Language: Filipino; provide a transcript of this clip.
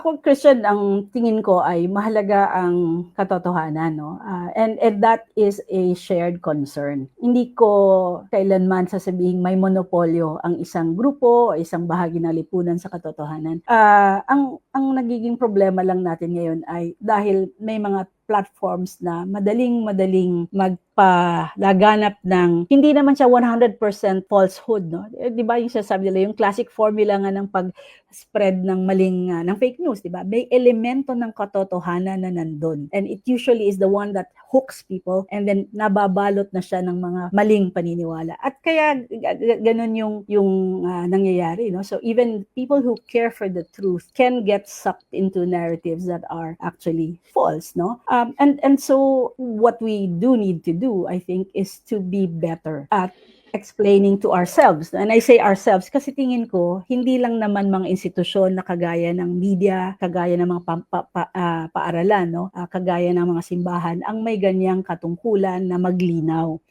ako Christian ang tingin ko ay mahalaga ang katotohanan no? Ah, and and that is a shared concern. Hindi ko kailanman sasabihin may monopolyo ang isang grupo o isang bahagi ng lipunan sa katotohanan. Ah, ang ang nagiging problema lang natin ngayon ay dahil may mga platforms na madaling madaling magpalaganap ng hindi naman siya 100% falsehood no? Eh, 'di ba yung sasabi nila yung classic formula nga ng pag spread ng maling ah, ng fake news 'di ba? May elemento ng katotohanan na nandun. And it usually is the one that hooks people and then nababalot na siya ng mga maling paniniwala. At kaya ganun yung yung ah, nangyayari no? So even people who care for the truth can get sucked into narratives that are actually false no? Um, and and so what we do need to do i think is to be better at explaining to ourselves. And I say ourselves kasi tingin ko, hindi lang naman mga institusyon na kagaya ng media, kagaya ng mga pa- pa- pa- ah, paaralan, no? Ah, kagaya ng mga simbahan, ang may ganyang katungkulan na maglinaw.